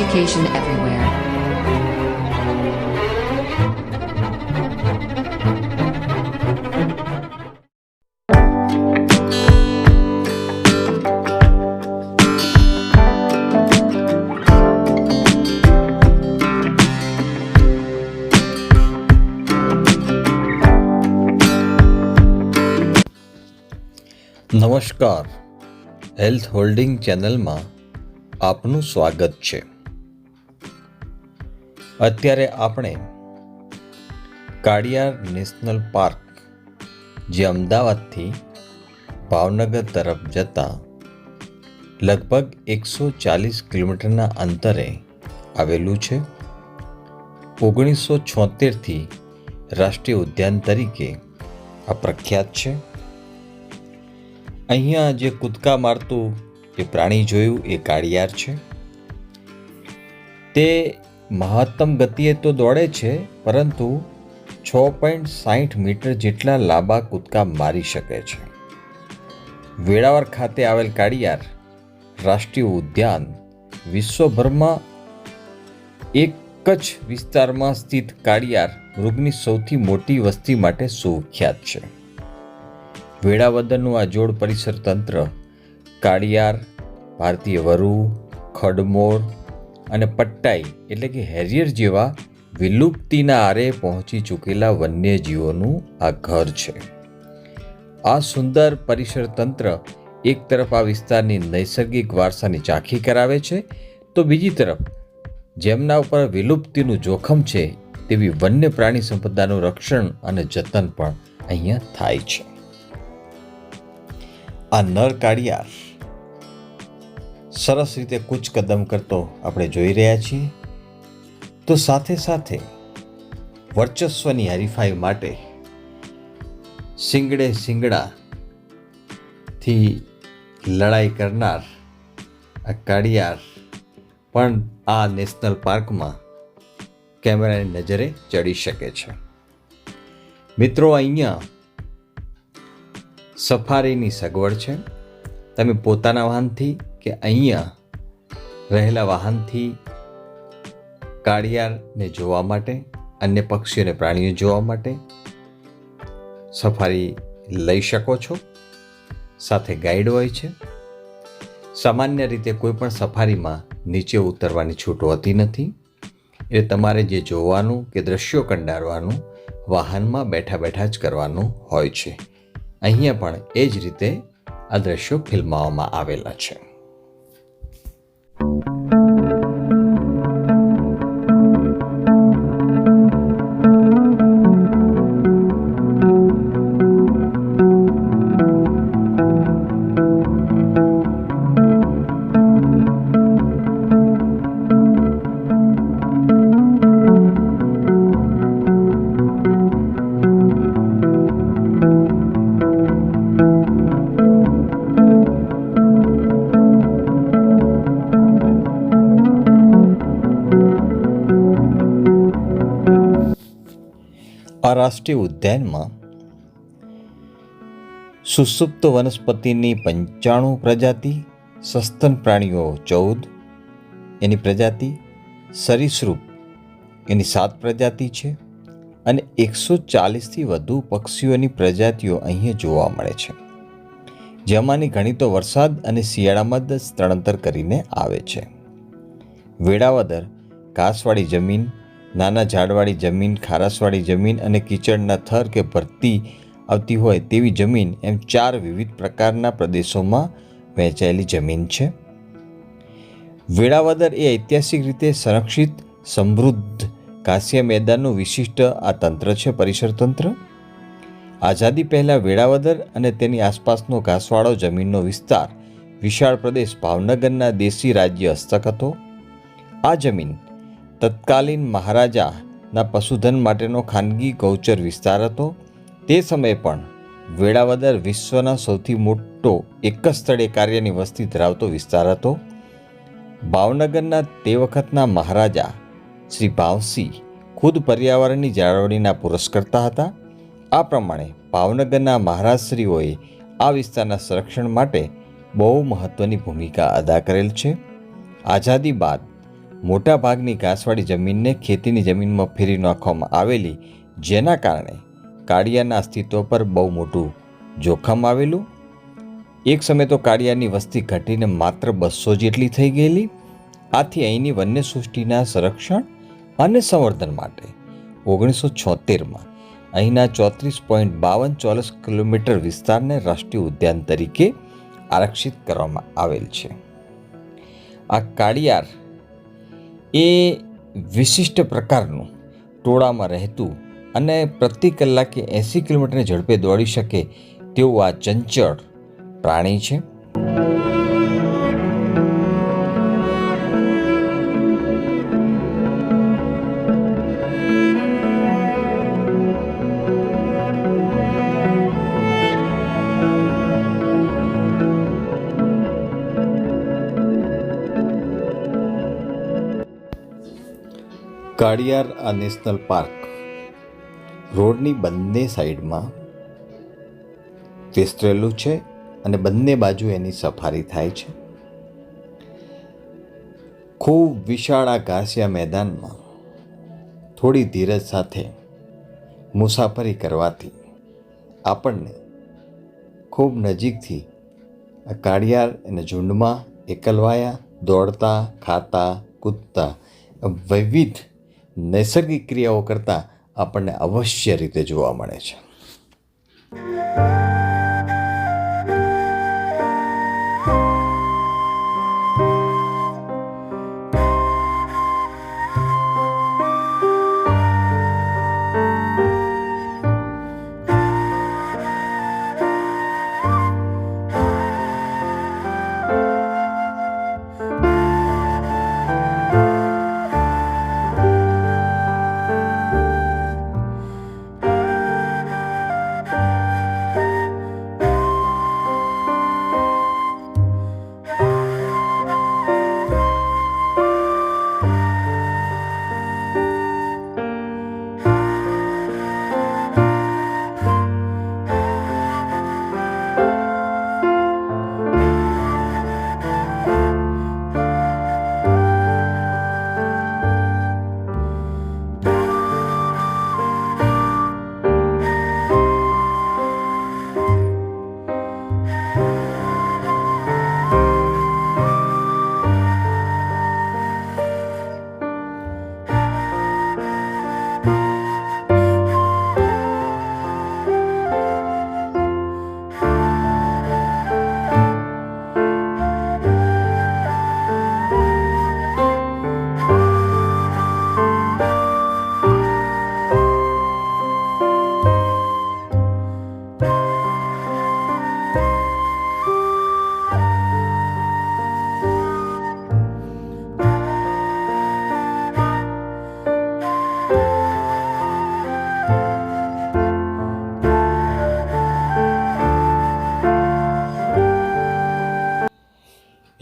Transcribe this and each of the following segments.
education everywhere. નમસ્કાર health holding ચેનલમાં આપનું સ્વાગત છે અત્યારે આપણે કાળિયાર નેશનલ પાર્ક, જે અમદાવાદથી ભાવનગર તરફ જતા લગભગ એકસો ચાલીસ કિલોમીટરના અંતરે આવેલું છે. ઓગણીસો છોતેરથી રાષ્ટ્રીય ઉદ્યાન તરીકે આ પ્રખ્યાત છે. અહીંયા જે કૂદકા મારતું જે પ્રાણી જોયું એ કાળિયાર છે. તે મહત્તમ ગતિએ તો દોડે છે, પરંતુ છ પોઈન્ટ સાહીઠ મીટર જેટલા લાંબા કૂદકા મારી શકે છે. વેળાવર ખાતે આવેલ કાળિયાર રાષ્ટ્રીય ઉદ્યાન વિશ્વભરમાં એક જ વિસ્તારમાં સ્થિત કાળિયાર મૃગની સૌથી મોટી વસ્તી માટે સુવિખ્યાત છે. વેળાવદરનું આ જોડ પરિસર તંત્ર કાળિયાર, ભારતીય વરુ, ખડમોર અને પટ્ટાઈ, એટલે કે હેરિયર જેવા વિલુપ્તિના આરે પહોંચી ચૂકેલા વન્યજીવોનું આ ઘર છે. આ સુંદર પરિસર તંત્ર એક તરફ આ વિસ્તારની નૈસર્ગિક વારસાની ઝાંખી કરાવે છે, તો બીજી તરફ જેમના ઉપર વિલુપ્તિનું જોખમ છે, તેવી વન્ય પ્રાણી સંપદાનું રક્ષણ અને જતન પણ અહીંયા થાય છે. આ નર કાળિયાર સરસ રીતે કૂચ કદમ કરતો આપણે જોઈ રહ્યા છીએ. તો સાથે સાથે વર્ચસ્વની હરીફાઈ માટે સિંગડે સિંગડાથી લડાઈ કરનાર આ કાળિયાર પણ આ નેશનલ પાર્કમાં કેમેરાની નજરે ચડી શકે છે. મિત્રો, અહીંયા સફારીની સગવડ છે. તમે પોતાના વાહનથી કે અહીંયા રહેલા વાહનથી કાળિયારને જોવા માટે, અન્ય પક્ષીઓ અને પ્રાણીઓ જોવા માટે સફારી લઈ શકો છો. સાથે ગાઈડ હોય છે. સામાન્ય રીતે કોઈપણ સફારીમાં નીચે ઉતરવાની છૂટ હોતી નથી. એટલે તમારે જે જોવાનું કે દ્રશ્યો કંડારવાનું વાહનમાં બેઠા બેઠા જ કરવાનું હોય છે. અહીંયા પણ એ જ રીતે આ દ્રશ્યો ફિલ્માવવામાં આવેલા છે. Thank you. આ રાષ્ટ્રીય ઉદ્યાનમાં સુસુપ્ત વનસ્પતિની પંચાણું પ્રજાતિ, સસ્તન પ્રાણીઓ ચૌદ, એની પ્રજાતિ સરીસૃપ, એની સાત પ્રજાતિ છે અને એકસો ચાલીસથી વધુ પક્ષીઓની પ્રજાતિઓ અહીંયા જોવા મળે છે. જેમાંની ઘણી તો વરસાદ અને શિયાળામાં જ સ્થળાંતર કરીને આવે છે. વેળાવદર, ઘાસવાળી જમીન નાના ઝાડવાળી જમીન ખારાશવાળી જમીન અને કીચડના થર કે ભરતી આવતી હોય તેવી જમીન એમ ચાર વિવિધ પ્રકારના પ્રદેશોમાં વહેંચાયેલી જમીન છે. વેળાવદર એ ઐતિહાસિક રીતે સંરક્ષિત, સમૃદ્ધ ઘાસિયા મેદાનનું વિશિષ્ટ આ તંત્ર છે, પરિસર તંત્ર. આઝાદી પહેલાં વેળાવદર અને તેની આસપાસનો ઘાસવાળો જમીનનો વિસ્તાર વિશાળ પ્રદેશ ભાવનગરના દેશી રાજ્ય હસ્તક હતો. આ જમીન તત્કાલીન મહારાજાના પશુધન માટેનો ખાનગી ગૌચર વિસ્તાર હતો. તે સમયે પણ વેળાવદર વિશ્વના સૌથી મોટો એક જ સ્થળે કાર્યની વસ્તી ધરાવતો વિસ્તાર હતો. ભાવનગરના તે વખતના મહારાજા શ્રી ભાવસિંહ ખુદ પર્યાવરણની જાળવણીના પુરસ્કર્તા હતા. આ પ્રમાણે ભાવનગરના મહારાજશ્રીઓએ આ વિસ્તારના સંરક્ષણ માટે બહુ મહત્ત્વની ભૂમિકા અદા કરેલ છે. આઝાદી બાદ મોટા ભાગની ઘાસવાળી જમીનને ખેતીની જમીનમાં ફેરી નાખવામાં આવેલી, જેના કારણે કાળિયાના અસ્તિત્વ પર બહુ મોટું જોખમ આવેલું. એક સમય તો કાળિયાની વસ્તી ઘટીને માત્ર બસો જેટલી થઈ ગયેલી. આથી અહીંની વન્ય સૃષ્ટિના સંરક્ષણ અને સંવર્ધન માટે ઓગણીસો છોતેરમાં અહીંના ચોત્રીસ પોઈન્ટ બાવન ચોરસ કિલોમીટર વિસ્તારને રાષ્ટ્રીય ઉદ્યાન તરીકે આરક્ષિત કરવામાં આવેલ છે. આ કાળિયાર એ વિશિષ્ટ પ્રકારનું ટોળામાં રહેતું અને પ્રતિ કલાકે એંસી કિલોમીટરની ઝડપે દોડી શકે તેવું આ ચંચળ પ્રાણી છે. કાળિયાર આ નેશનલ પાર્ક રોડની બંને સાઈડમાં વિસ્તરેલું છે અને બંને બાજુ એની સફારી થાય છે. ખૂબ વિશાળ આ ઘાસિયા મેદાનમાં થોડી ધીરજ સાથે મુસાફરી કરવાથી આપણને ખૂબ નજીકથી આ કાળિયાર અને ઝુંડમાં એકલવાયા, દોડતા, ખાતા, કૂદતા વિવિધ નૈસર્ગિક ક્રિયાઓ કરતાં આપણને અવશ્ય રીતે જોવા મળે છે.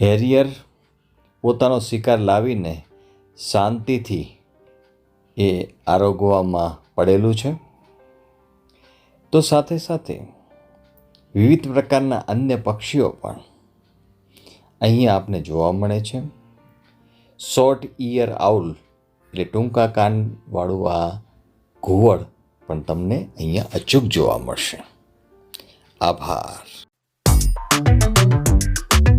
હેરિયર પોતાનો શિકાર લાવીને શાંતિથી એ આરોગવામાં પડેલું છે. તો સાથે સાથે વિવિધ પ્રકારના અન્ય પક્ષીઓ પણ અહીંયા આપને જોવા મળે છે. શોર્ટ ઇયર આઉલ એટલે ટૂંકા કાનવાળું આ ઘુવડ પણ તમને અહીંયા અચૂક જોવા મળશે. આભાર.